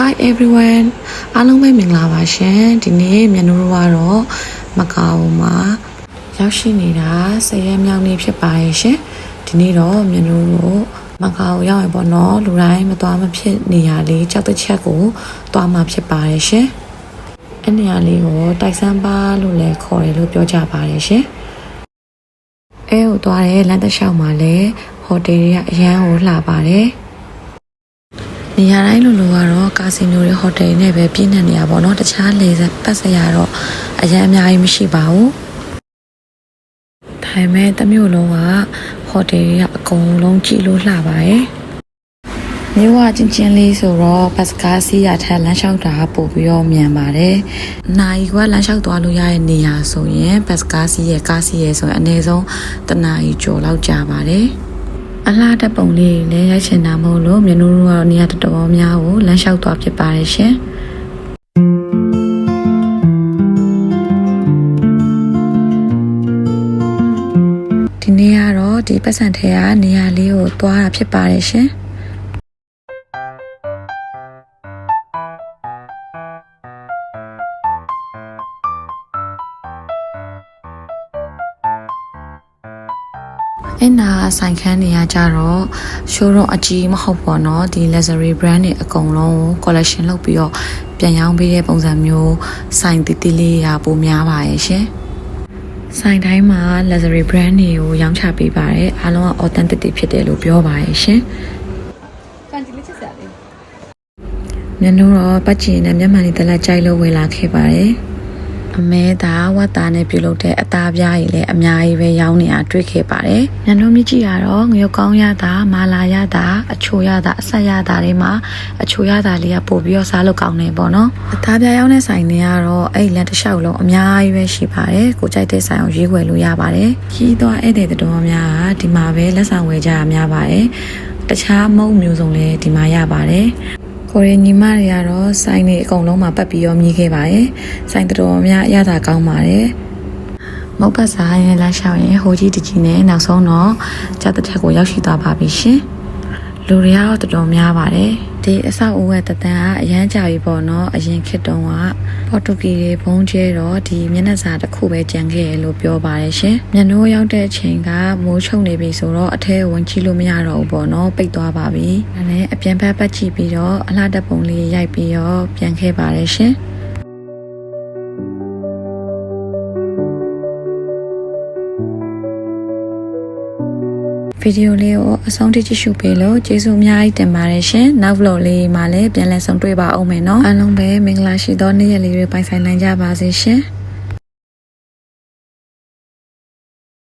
Hi everyone အားလုံးပဲမင်္ဂလာပါရှင်ဒီနေ့မြန်နိုးတို့ကတော့မကာအိုမှာရောက်ရှိနေတာဆယ်ရက်မြောက်နေ့ဖြစ်ပါရဲ့ရှင်ဒီနေ့တော့မြန်နိုးတို့မကာအိုရောက်ရင်ပေါ့နော်လူတိုင်းမသွားမဖြစ်နေရလေးကြောက်တစ်ချက်ကိုသွားမှာဖြစ်ပါရဲ့ရှင်အဲ့နေရာလေးကိုတိုက်ဆန်းပါလို့လည်းခေါ်တယ်လို့ပြောကြပါတယ်ရှင်အဲကိုသွားတဲ့လမ်းတစ်လျှောက်မှာလည်းဟိုတယ်တွေကအရန်ကိုလှပါတယ် နေရာတိုင်းလိုလိုကတော့ကာစီနိုတွေဟိုတယ်တွေနဲ့ပဲပြည့်နေနေရပါတော့တခြားလေဆက်ပတ်စရာတော့အရန်အများကြီးမရှိပါဘူးဒါပေမဲ့တစ်မျိုးလုံးကဟိုတယ်တွေကအကုန်လုံးကြည့်လို့လှပါတယ်မြို့ကချင်းချင်းလေးဆိုတော့ဘတ်စကားစီးရထက်လမ်းလျှောက်တာပို့ပြီးတော့မြန်ပါတယ်။နာရီကလမ်းလျှောက်သွားလို့ရတဲ့နေရာဆိုရင်ဘတ်စကားစီးရကားစီးရဆိုရင်အနည်းဆုံးတနာရီကျော်လောက်ကြာပါတယ်။ အလားတက်ပုံလေးလည်းရိုက်ချင်တာမဟုတ်လို့မြန်နူးတို့ကတော့နေရာတော်တော်များကိုလမ်းလျှောက်သွားဖြစ်ပါတယ်ရှင်။ဒီနေ့ကတော့ဒီပတ်စံထဲကနေရာလေးကိုသွားတာဖြစ်ပါတယ်ရှင်။ အဲ့နာဆိုင်ခန်းနေရကြတော့ showroom အကြီးမဟုတ်ပေါ့နော်ဒီ luxury brand တွေအကုန်လုံးကို collection လုပ်ပြီးတော့ပြန်ရောင်းပေးတဲ့ပုံစံမျိုးဆိုင်တီတီလေးရာပိုများပါရဲ့ရှင်ဆိုင်တိုင်းမှာ luxury brand တွေကိုရောင်းချပေးပါတယ်အားလုံးက authentic တွေဖြစ်တယ်လို့ပြောပါရဲ့ရှင်ကန်တီလေးချစ်စရာလေးမျက်နှာတော့ပတ်ချင်နဲ့မျက်မှန်လေးတက်လက်ကြိုက်လို့ဝင်လာခဲ့ပါတယ် အမဲသားဝတ်သားနဲ့ပြုလုပ်တဲ့အသားပြားကြီးလည်းအများကြီးပဲရောင်းနေတာတွေ့ခဲ့ပါတယ်။ညလုံးမြင့်ကြီးကတော့ငရုတ်ကောင်းရတာမာလာရတာအချိုရတာအဆက်ရတာတွေမှာအချိုရတာလေးကပို့ပြီးတော့စားလို့ကောင်းနေပေါ့နော်။အသားပြားရောင်းတဲ့ဆိုင်တွေကတော့အဲ့လက်တစ်လျှောက်လုံးအများကြီးပဲရှိပါတယ်။ကိုကြိုက်တဲ့ဆိုင်အောင်ရွေးဝယ်လို့ရပါတယ်။ကြီးသွားဧည့်သည်တော်များကဒီမှာပဲလက်ဆောင်ဝယ်ကြရများပါတယ်။တခြားမုံမျိုးစုံလည်းဒီမှာရပါတယ်။ ကိုရီညီမတွေကတော့ဆိုင်တွေအကုန်လုံးမှာပတ်ပြီးရောမြည်ခဲ့ပါတယ်။ဆိုင်တော်တော်များအရသာကောင်းပါတယ်။မုတ်ပတ်စားရင်လာလျှောက်ရင်ဟိုကြီးတကြီးနဲ့နောက်ဆုံးတော့ကြက်တစ်ထက်ကိုရောက်ရှိသွားပါပြီရှင်။လူတွေကတော့တော်တော်များပါတယ်။ ဒီအဆောက်အဦရဲ့တတန်းကအရန်ကြပြီပေါ့နော်။အရင်ခေတ်တုန်းကပေါ်တူဂီတွေဘုံကျဲတော့ဒီမျက်နှာစာတစ်ခုပဲကြံခဲ့ရလို့ပြောပါတယ်ရှင်။မျက်နှိုးရောက်တဲ့အချိန်ကမိုးချုံနေပြီဆိုတော့အထဲဝင်ကြည့်လို့မရတော့ဘူးပေါ့နော်။ပိတ်သွားပါပြီ။ဒါနဲ့အပြန်ဘက်ပတ်ကြည့်ပြီးတော့အလှတက်ပုံလေးရိုက်ပြီးတော့ပြန်ခဲ့ပါတယ်ရှင်။ ဒီယိုလေးကိုအဆုံးထိကြည့်ရှုပေးလို့ကျေးဇူးအများကြီးတင်ပါတယ်ရှင်။နောက် vlog လေးမှာလည်းပြန်လည်ဆုံတွေ့ပါအောင်မယ်နော်။အားလုံးပဲမင်္ဂလာရှိသောနေ့ရက်လေးတွေပိုင်ဆိုင်နိုင်ကြပါစေရှင်။